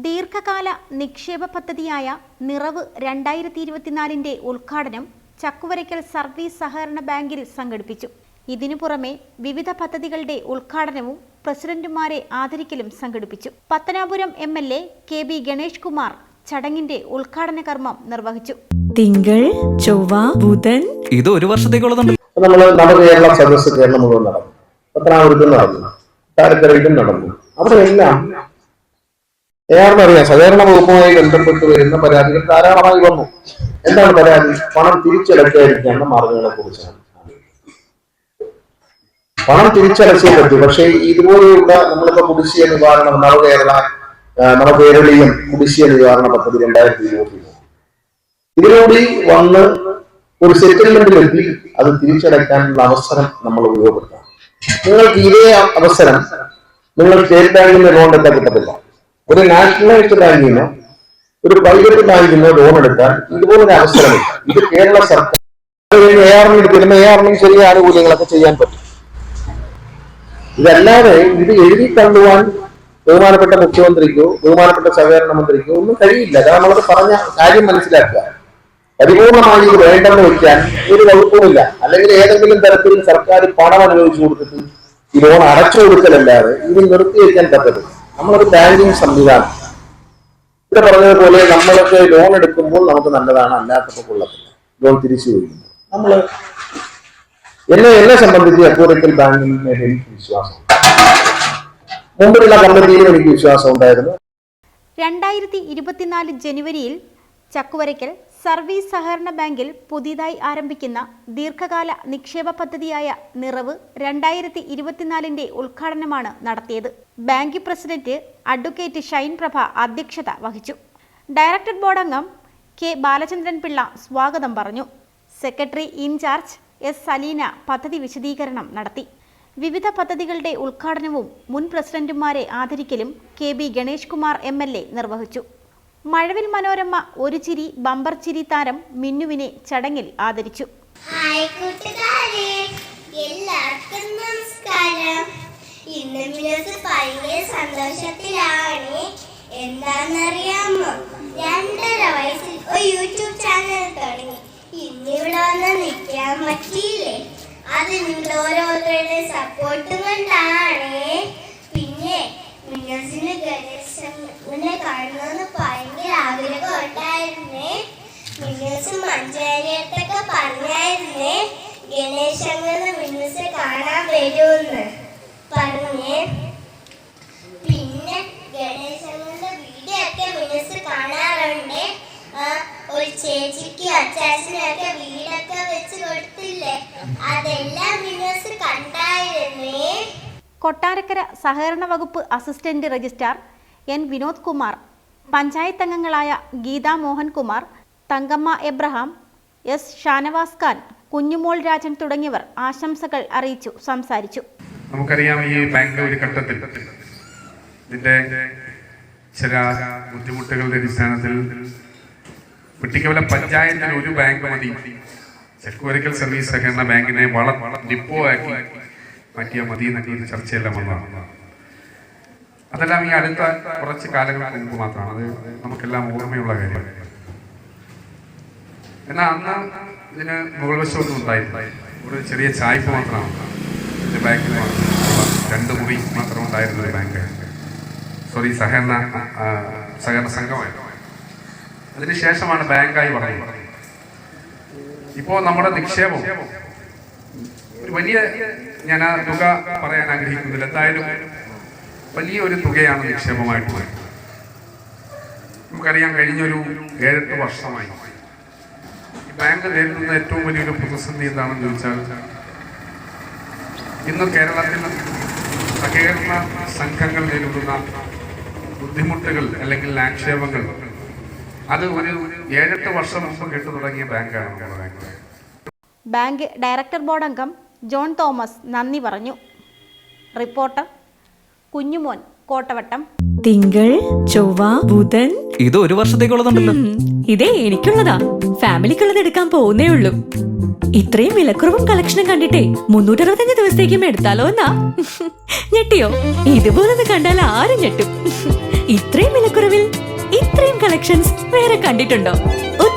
ദീർഘകാല നിക്ഷേപ പദ്ധതിയായ നിറവ് രണ്ടായിരത്തി ഇരുപത്തിനാലിന്റെ ഉദ്ഘാടനം ചക്കുവരയ്ക്കൽ സർവീസ് സഹകരണ ബാങ്കിൽ സംഘടിപ്പിച്ചു. ഇതിനു പുറമെ വിവിധ പദ്ധതികളുടെ ഉദ്ഘാടനവും പ്രസിഡന്റുമാരെ ആദരിക്കലും സംഘടിപ്പിച്ചു. Pathanapuram M L A K B Ganesh Kumar ചടങ്ങിന്റെ ഉദ്ഘാടന കർമ്മം നിർവഹിച്ചു. തിങ്കൾ ചൊവ്വ ബുധൻ. ഇത് ഒരു വർഷത്തേക്കുള്ളതുണ്ട് നമ്മൾ സദസ്സ് കേരളം മുഴുവൻ നടന്നു. പത്തനാപുരത്തും നടന്നു. താരക്കരയിലും നടന്നു. അവിടെ എല്ലാം ഏറെന്നറിയാം സഹകരണ വകുപ്പുമായി ബന്ധപ്പെട്ട് വരുന്ന പരാതികൾ ധാരാളമായി വന്നു. എന്താണ് പരാതി? പണം തിരിച്ചടക്കാതിരിക്കാനുള്ള മാർഗങ്ങളെ കുറിച്ചാണ് പണം തിരിച്ചടച്ചേ പറ്റൂ. പക്ഷേ ഇതുപോലെയുള്ള നമ്മളിപ്പോ കുടിശ്ശിക നിവാരണം നവകേരള ആ, നവകേരളീയം കുടിശ്ശിക നിവാരണ പദ്ധതി രണ്ടായിരത്തി ഇരുപത്തി ഇതിലൂടെ വന്ന് ഒരു സെറ്റിൽമെന്റിലെത്തി അത് തിരിച്ചടക്കാനുള്ള അവസരം നമ്മൾ ഉപയോഗപ്പെടുത്താം നിങ്ങൾക്ക് ഇതേ അവസരം നിങ്ങൾ സ്റ്റേറ്റ് ബാങ്കിന്റെ ലോൺ എടുക്കാൻ കിട്ടത്തില്ല. ഒരു നാഷണലൈസ്ഡ് ബാങ്കിൽ നിന്നോ ഒരു പ്രൈവറ്റ് ബാങ്കിൽ നിന്നോ ലോൺ എടുക്കാൻ ഇതുപോലൊരു അവസരമില്ല. ഇത് കേരള സർക്കാർ എ ചെറിയ ആനുകൂല്യങ്ങളൊക്കെ ചെയ്യാൻ പറ്റും. ഇതല്ലാതെ ഇത് എഴുതി തള്ളുവാൻ ബഹുമാനപ്പെട്ട മുഖ്യമന്ത്രിക്കോ ബഹുമാനപ്പെട്ട സഹകരണ മന്ത്രിക്കോ ഒന്നും കഴിയില്ല. കാരണം നമ്മളത് പറഞ്ഞ കാര്യം മനസ്സിലാക്കുക. പരിപൂർണമായി ഇത് വേണ്ടെന്ന് വെക്കാൻ ഒരു വകുപ്പുമില്ല. അല്ലെങ്കിൽ ഏതെങ്കിലും തരത്തിൽ സർക്കാർ പണം അനുവദിച്ചു കൊടുത്തിട്ട് ഈ ലോൺ അടച്ചു കൊടുക്കലല്ലാതെ ഇത് നിർത്തി വയ്ക്കാൻ പറ്റത്തില്ല. നമ്മളൊരു ബാങ്കിങ് സംവിധാനം. ഇവിടെ പറഞ്ഞതുപോലെ നമ്മളൊക്കെ ലോൺ എടുക്കുമ്പോൾ നമുക്ക് നല്ലതാണ് അല്ലാത്തപ്പോൾ കൊള്ളത്തില്ല. ലോൺ തിരിച്ചു ചോദിക്കുമ്പോൾ നമ്മൾ എന്നെ എന്നെ സംബന്ധിച്ച് അക്കൂറക്കൽ ബാങ്കിങ് എനിക്ക് വിശ്വാസം. മുമ്പിലുള്ള കമ്മിറ്റിയിലും എനിക്ക് വിശ്വാസം ഉണ്ടായിരുന്നു. രണ്ടായിരത്തി ഇരുപത്തിനാല് ജനുവരിയിൽ ചക്കുവരയ്ക്കൽ സർവീസ് സഹകരണ ബാങ്കിൽ പുതിയതായി ആരംഭിക്കുന്ന ദീർഘകാല നിക്ഷേപ പദ്ധതിയായ നിറവ് രണ്ടായിരത്തി ഇരുപത്തിനാലിന്റെ ഉദ്ഘാടനമാണ് നടത്തിയത്. Bank president advocate Shine Prabha അധ്യക്ഷത വഹിച്ചു. ഡയറക്ടർ ബോർഡ് അംഗം കെ ബാലചന്ദ്രൻ പിള്ള സ്വാഗതം പറഞ്ഞു. സെക്രട്ടറി ഇൻചാർജ് എസ് സലീന പദ്ധതി വിശദീകരണം നടത്തി. വിവിധ പദ്ധതികളുടെ ഉദ്ഘാടനവും മുൻ പ്രസിഡന്റുമാരെ ആദരിക്കലും K B Ganesh Kumar M നിർവഹിച്ചു. മഴവിൽ മനോരമ ഒരു ചിരി ബമ്പർ ചിരി താരം മിന്നുവിനെ ചടങ്ങിൽ ആദരിച്ചു. എല്ലാവർക്കും നമസ്കാരം. ഇന്ന് സന്തോഷത്തിലാണ്. എന്താണെന്നറിയാമോ? രണ്ടര വയസ്സിൽ ഒരു യൂട്യൂബ് ചാനൽ തുടങ്ങി. അത് ഓരോരുത്തരുടെ സപ്പോർട്ട് കൊണ്ടാണ്. മിനസിന് ഗണേശനെ കാണണമെന്ന് ഭയങ്കര ആഗ്രഹം ഉണ്ടായിരുന്നേ മിന്നൂസ് മഞ്ചേരിയത്തൊക്കെ പറഞ്ഞായിരുന്നേ ഗണേശങ്ങനെ മിന്നൂസ് കാണാൻ വരുമെന്ന്. പറഞ്ഞേ. പിന്നെ ഗണേശങ്ങളുടെ വീഡിയോ ഒക്കെ മിന്നൂസ് കാണാറുണ്ട് ഒരു ചേച്ചിക്ക് കൊട്ടാരക്കര സഹകരണ വകുപ്പ് assistant registrar N Vinod Kumar panchayat അംഗങ്ങളായ ഗീതാ മോഹൻകുമാർ തങ്കമ്മ എബ്രഹാം എസ് ഷാനവാസ് ഖാൻ കുഞ്ഞുമോൾ രാജൻ തുടങ്ങിയവർ ആശംസകൾ അറിയിച്ചു സംസാരിച്ചു. നമുക്കറിയാം ഈ ഒരു ഘട്ടത്തിൽ ഇതിന്റെ ചില ബുദ്ധിമുട്ടുകളുടെ അടിസ്ഥാനത്തിൽ വെട്ടിക്കവല പഞ്ചായത്തിന് ഒരു ബാങ്ക് മതി. ചെക്കുവരക്കൽ സർവീസ് സഹകരണ ബാങ്കിനെ വള ഡിപ്പോ ആക്കി മാറ്റിയാൽ മതി എന്നൊക്കെ ഒരു ചർച്ചയെല്ലാം വന്നതാണ്. അതെല്ലാം ഈ അടുത്ത കുറച്ച് കാലങ്ങൾക്ക് മുമ്പ് മാത്രമാണ്. അത് നമുക്കെല്ലാം ഓർമ്മയുള്ള കാര്യമാണ്. എന്നാൽ അന്ന് ഇതിന് മുകൾ വശമൊന്നും ഉണ്ടായില്ല ഒരു ചെറിയ ചായ്പ മാത്രമാണ്. ഇത് ബാങ്കിൽ രണ്ട് മുറി മാത്രം ഉണ്ടായിരുന്ന ബാങ്ക് സോറി സഹകരണ സഹകരണ സംഘമായിരുന്നു അതിനുശേഷമാണ് ബാങ്കായി പറയുന്നത് ഇപ്പോൾ നമ്മുടെ നിക്ഷേപം ഒരു വലിയ ഞാൻ ആ തുക പറയാൻ ആഗ്രഹിക്കുന്നില്ല. എന്തായാലും വലിയൊരു തുകയാണ് നിക്ഷേപമായിട്ട് നമുക്കറിയാം കഴിഞ്ഞൊരു ഏഴെട്ട് വർഷമായി. ബാങ്ക് നേരിടുന്ന ഏറ്റവും വലിയൊരു പ്രതിസന്ധി എന്താണെന്ന് ചോദിച്ചാൽ ഇന്ന് കേരളത്തിൽ സഹകരണ സംഘങ്ങൾ നേരിടുന്ന ബുദ്ധിമുട്ടുകൾ അല്ലെങ്കിൽ ആക്ഷേപങ്ങൾ അത് ഒരു ഏഴെട്ട് വർഷം മുമ്പ് കേട്ടു തുടങ്ങിയ ബാങ്കാണ് ബാങ്ക് ഡയറക്ടർ ബോർഡ് അംഗം ജോൺ തോമസ് നന്ദി പറഞ്ഞു. റിപ്പോർട്ടർ കുഞ്ഞുമോൻ കോട്ടവട്ടം. തിങ്കൾ ചൊവ്വ ബുധൻ. ഇത് ഒരു വർഷത്തേക്കുള്ളതുണ്ടല്ലോ. ഇതേ എനിക്കുള്ളതാ. ഫാമിലിക്കുള്ളത് എടുക്കാൻ പോകുന്നേ ഉള്ളൂ. ഇത്രയും വിലക്കുറവും കളക്ഷനും കണ്ടിട്ടേ മുന്നൂറ്ററുപത്തഞ്ച് ദിവസത്തേക്കും എടുത്താലോ എന്നാ? ഞെട്ടിയോ? ഇതുപോലൊന്ന് കണ്ടാൽ ആരും ഞെട്ടും. ഇത്രയും വിലക്കുറവിൽ ഇത്രയും കളക്ഷൻസ് വേറെ കണ്ടിട്ടുണ്ടോ?